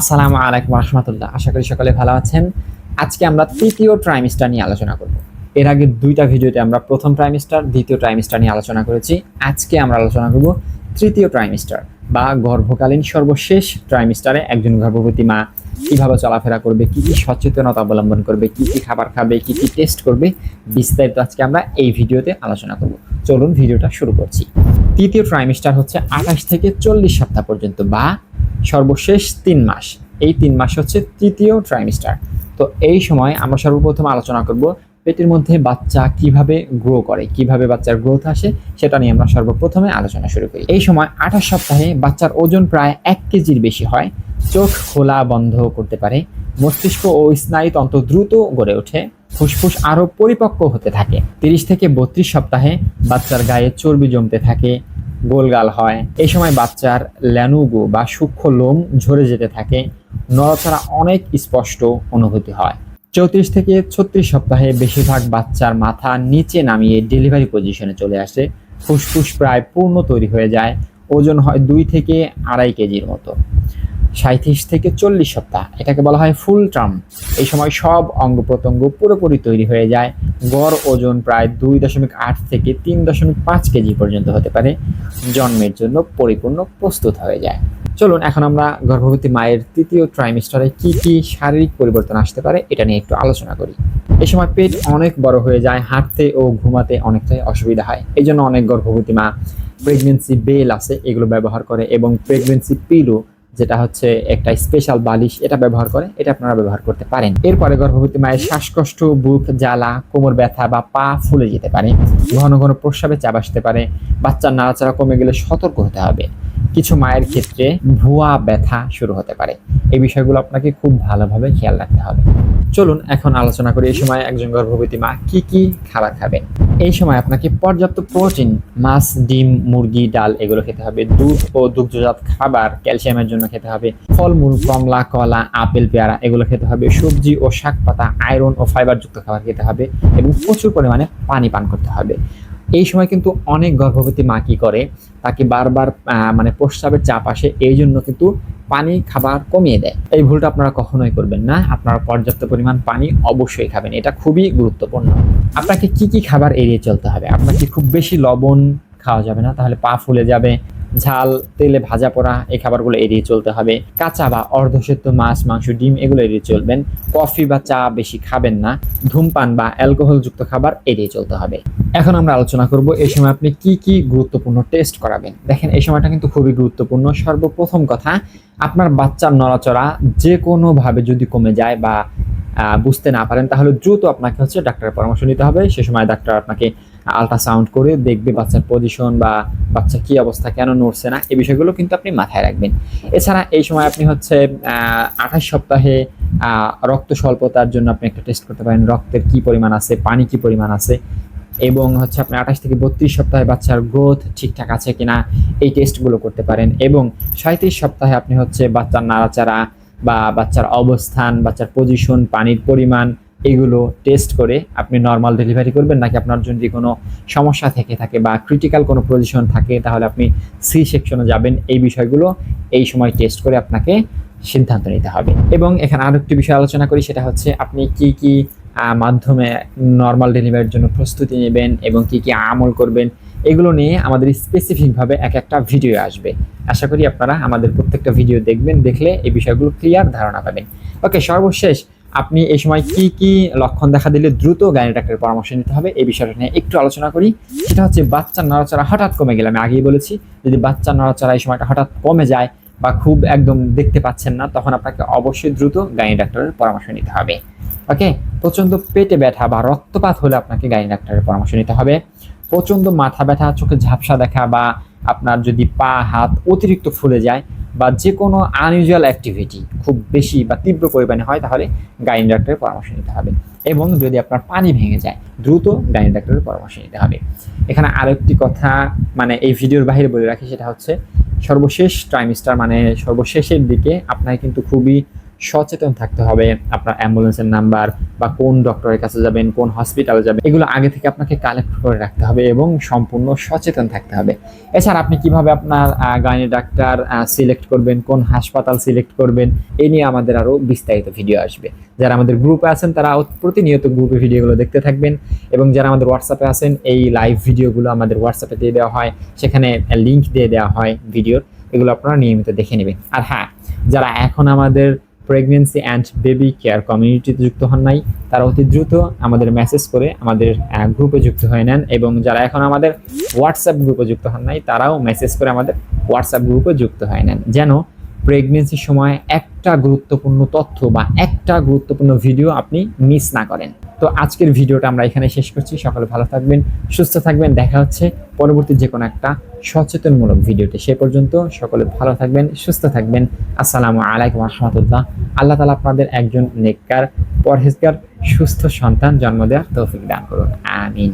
আসসালামু আলাইকুম রহমতুল্লাহ। আশা করি সকলে ভালো আছেন। আজকে আমরা তৃতীয় ট্রাইমিস্টার নিয়ে আলোচনা করব। এর আগে দুইটা ভিডিওতে আমরা প্রথম ট্রাইমিস্টার দ্বিতীয় ট্রাইমিস্টার নিয়ে আলোচনা করেছি। আজকে আমরা আলোচনা করব তৃতীয় ট্রাইমিস্টার বা গর্ভকালীন সর্বশেষ ট্রাইমিস্টারে একজন গর্ভবতী মা কীভাবে চলাফেরা করবে, কি কি সচেতনতা অবলম্বন করবে, কি কি খাবার খাবে, কি কি টেস্ট করবে, বিস্তারিত আজকে আমরা এই ভিডিওতে আলোচনা করব। চলুন ভিডিওটা শুরু করছি। তৃতীয় ট্রাইমিস্টার হচ্ছে আঠাশ থেকে চল্লিশ সপ্তাহ পর্যন্ত বা সর্বশেষ তিন মাস। এই তিন মাস হচ্ছে তৃতীয় ট্রাইমিস্টার তো এই সময় আমরা সর্বপ্রথম আলোচনা করব পেটের মধ্যে বাচ্চা কীভাবে গ্রো করে, কীভাবে বাচ্চার গ্রোথ আসে, সেটা নিয়ে আমরা সর্বপ্রথমে আলোচনা শুরু করি। এই সময় আঠাশ সপ্তাহে বাচ্চার ওজন প্রায় এক কেজির বেশি হয়, চোখ খোলা বন্ধ করতে পারে, মস্তিষ্ক ও স্নায়ুতন্ত্র দ্রুত গড়ে ওঠে, ফুসফুস আরও পরিপক্ক হতে থাকে। তিরিশ থেকে বত্রিশ সপ্তাহে বাচ্চার গায়ে চর্বি জমতে থাকে গোলগাল হয়। এই সময় বাচ্চার ল্যানুগো বা সূক্ষ্ম লোম ঝরে যেতে থাকে। নড়াচড়া অনেক স্পষ্ট অনুভূতি হয়। চৌত্রিশ থেকে ছত্রিশ সপ্তাহে বেশিরভাগ বাচ্চার মাথা নিচে নামিয়ে ডেলিভারি পজিশনে চলে আসে। ফুসফুস প্রায় পূর্ণ তৈরি হয়ে যায়। ওজন হয় দুই থেকে আড়াই কেজির মতো। সাঁত্রিশ থেকে চল্লিশ সপ্তাহ, এটাকে বলা হয় ফুল টার্ম। এই সময় সব অঙ্গ প্রত্যঙ্গ পুরোপুরি তৈরি হয়ে যায়। গড় ওজন প্রায় দুই দশমিক আট থেকে তিন দশমিক পাঁচ কেজি পর্যন্ত হতে পারে। জন্মের জন্য পরিপূর্ণ প্রস্তুত হয়ে যায়। চলুন, এখন আমরা গর্ভবতী মায়ের তৃতীয় ট্রাইমিস্টারে কি কি শারীরিক পরিবর্তন আসতে পারে, এটা নিয়ে একটু আলোচনা করি। এই সময় পেট অনেক বড় হয়ে যায়, হাঁটতে ও ঘুমাতে অনেকটাই অসুবিধা হয়। এই জন্য অনেক গর্ভবতী মা প্রেগনেন্সি বেল আছে, এগুলো ব্যবহার করে এবং প্রেগনেন্সি পিলো যেটা হচ্ছে একটা স্পেশাল বালিশ, এটা ব্যবহার করে, এটা আপনারা ব্যবহার করতে পারেন। এরপরে গর্ভবতী মায়ের শ্বাসকষ্ট, বুক জ্বালা, কোমর ব্যথা বা পা ফুলে যেতে পারে। ঘন ঘন প্রস্রাবে চাপ আসতে পারে। বাচ্চার নাড়াচাড়া কমে গেলে সতর্ক হতে হবে। কিছু মায়ের ক্ষেত্রে ভুয়া ব্যথা শুরু হতে পারে। এই বিষয়গুলো আপনাকে খুব ভালোভাবে খেয়াল রাখতে হবে। চলুন এখন আলোচনা করি এই সময় একজন গর্ভবতী মা কি কি খাবার খাবেন এই সময় আপনাকে পর্যাপ্ত প্রোটিন, মাছ, ডিম, মুরগি, ডাল এগুলো খেতে হবে। দুধ ও দুগ্ধজাত খাবার ক্যালসিয়ামের জন্য খেতে হবে। ফলমূল, কমলা, কলা, আপেল, পেয়ারা এগুলো খেতে হবে। সবজি ও শাক পাতা, আয়রন ও ফাইবারযুক্ত খাবার খেতে হবে এবং প্রচুর পরিমাণে পানি পান করতে হবে। এই সময় কিন্তু অনেক গর্ভবতী মা কি করে? তাকে বারবার মানে প্রস্রাবের চাপ আসে, এই জন্য কিন্তু পানি খাবার কমিয়ে দেয়। এই ভুলটা আপনারা কখনোই করবেন না। আপনারা পর্যাপ্ত পরিমাণ পানি অবশ্যই খাবেন। এটা খুবই গুরুত্বপূর্ণ। আপনাকে কি কি খাবার এড়িয়ে চলতে হবে? আপনাকে খুব বেশি লবণ খাওয়া যাবে না, তাহলে পা ফুলে যাবে ঝাল, তেলে ভাজা পোড়া, এই খাবারগুলো এড়িয়ে চলতে হবে। কাঁচা বা অর্ধসেদ্ধ মাছ, মাংস, ডিম, এগুলো এড়িয়ে চলবেন। কফি বা চা বেশি খাবেন না। ধূমপান বা অ্যালকোহলযুক্ত খাবার এড়িয়ে চলতে হবে। এখন আমরা আলোচনা করব এই সময় আপনি কি কি গুরুত্বপূর্ণ টেস্ট করাবেন। দেখেন, এই সময়টা কিন্তু খুবই গুরুত্বপূর্ণ। সর্বপ্রথম কথা, আপনার বাচ্চার নড়াচড়া যে কোনোভাবে যদি কমে যায় বা বুঝতে না পারেন, তাহলে দ্রুত আপনাকে হচ্ছে ডাক্তারের পরামর্শ নিতে হবে। সে সময় ডাক্তার আপনাকে আলট্রাসাউন্ড করে দেখবে বাচ্চার পজিশন বা বাচ্চা কি অবস্থা, কেন নড়ছে না, এই বিষয়গুলো কিন্তু আপনি মাথায় রাখবেন। এছাড়া এই সময় আপনি হচ্ছে আঠাশ সপ্তাহে রক্ত স্বল্পতার জন্য আপনি একটা টেস্ট করতে পারেন, রক্তের কি পরিমাণ আছে, পানি কি পরিমাণ আছে, এবং হচ্ছে আপনি আঠাশ থেকে বত্রিশ সপ্তাহে বাচ্চার গ্রোথ ঠিকঠাক আছে কিনা, এই টেস্টগুলো করতে পারেন। এবং সাঁত্রিশ সপ্তাহে আপনি হচ্ছে বাচ্চার নাড়াচাড়া বা বাচ্চার অবস্থান, বাচ্চার পজিশন পানির পরিমাণ, এগুলো টেস্ট করে আপনি নর্মাল ডেলিভারি করবেন নাকি আপনার যদি কোনো সমস্যা থেকে থাকে বা ক্রিটিক্যাল কোনো পজিশন থাকে তাহলে আপনি সি সেকশনে যাবেন। এই বিষয়গুলো এই সময় টেস্ট করে আপনাকে সিদ্ধান্ত নিতে হবে। এবং এখানে আরও একটি বিষয় আলোচনা করি, সেটা হচ্ছে আপনি কি কি মাধ্যমে নর্মাল ডেলিভারির জন্য প্রস্তুতি নেবেন এবং কি কি আমল করবেন এগুলো নিয়ে আমাদের স্পেসিফিকভাবে এক একটা ভিডিও আসবে। আশা করি আপনারা আমাদের প্রত্যেকটা ভিডিও দেখবেন, দেখলে এই বিষয়গুলো ক্লিয়ার ধারণা পাবেন। ওকে সর্বশেষ, আপনি এই সময় কি কি লক্ষণ দেখা দিলে দ্রুত গাইনি ডাক্তারের পরামর্শ নিতে হবে? এই বিষয়টা নিয়ে একটু আলোচনা করি। সেটা হচ্ছে বাচ্চার নড়াচড়া হঠাৎ কমে গেলে, আমি আগেই বলেছি, যদি বাচ্চার নড়াচড়া এই সময়টা হঠাৎ কমে যায় বা খুব একদম দেখতে পাচ্ছেন না, তখন আপনাকে অবশ্যই দ্রুত গাইনি ডাক্তারের পরামর্শ নিতে হবে। ওকে প্রচণ্ড পেটে ব্যথা বা রক্তপাত হলে আপনাকে গাইনি ডাক্তারের পরামর্শ নিতে হবে। প্রচণ্ড মাথা ব্যথা, চোখে ঝাপসা দেখা বা আপনার যদি পা, হাত অতিরিক্ত ফুলে যায় বা যে কোনো আনইউজুয়াল অ্যাক্টিভিটি খুব বেশি বা তীব্র পরিমাণে হয়, তাহলে গাইনি ডাক্তারের পরামর্শ নিতে হবে। এবং যদি আপনার পানি ভেঙে যায়, দ্রুত গাইনি ডাক্তারের পরামর্শ নিতে হবে। এখানে আরেকটি কথা মানে এই ভিডিওর বাইরে বলে রাখি, সেটা হচ্ছে সর্বশেষ ট্রাইমিস্টার মানে সর্বশেষের দিকে আপনাকে কিন্তু খুবই সচেতন থাকতে হবে, আপনার অ্যাম্বুলেন্সের নাম্বার বা কোন ডক্টরের কাছে যাবেন, কোন হসপিটালে যাবেন, এগুলো আগে থেকে আপনাকে কালেক্ট করে রাখতে হবে এবং সম্পূর্ণ সচেতন থাকতে হবে। এছাড়া আপনি কীভাবে আপনার গাইনি ডাক্তার সিলেক্ট করবেন, কোন হাসপাতাল সিলেক্ট করবেন এই নিয়ে আমাদের আরও বিস্তারিত ভিডিও আসবে। যারা আমাদের গ্রুপে আছেন, তারা প্রতিনিয়ত গ্রুপে ভিডিওগুলো দেখতে থাকবেন এবং যারা আমাদের হোয়াটসঅ্যাপে আছেন, এই লাইভ ভিডিওগুলো আমাদের হোয়াটসঅ্যাপে দিয়ে দেওয়া হয়। সেখানে লিঙ্ক দিয়ে দেওয়া হয় ভিডিওর এগুলো আপনারা নিয়মিত দেখে নেবেন। আর হ্যাঁ যারা এখন আমাদের প্রেগনেন্সি অ্যান্ড বেবি কেয়ার কমিউনিটিতে যুক্ত হন নাই। তারা অতি দ্রুত আমাদের মেসেজ করে আমাদের গ্রুপে যুক্ত হয়ে নেন এবং যারা এখন আমাদের হোয়াটসঅ্যাপ গ্রুপে যুক্ত হন নাই, তারাও মেসেজ করে আমাদের হোয়াটসঅ্যাপ গ্রুপে যুক্ত হয়ে নেন। যেন প্রেগনেন্সির সময় একটা গুরুত্বপূর্ণ তথ্য বা একটা গুরুত্বপূর্ণ ভিডিও আপনি মিস না করেন। তো আজকের ভিডিওটা আমরা এখানে শেষ করছি। সকালে ভালো থাকবেন, সুস্থ থাকবেন। দেখা হচ্ছে পরবর্তী যে কোনো একটা সচেতনমূলক ভিডিওতে। সে পর্যন্ত সকলে ভালো থাকবেন, সুস্থ থাকবেন। আসসালামু আলাইকুম রহমতুল্লাহ আল্লাহ তালা আপনাদের একজন নেককার, পরহেজগার, সুস্থ সন্তান জন্ম দেওয়ার তৌফিক দান করুন। আমিন।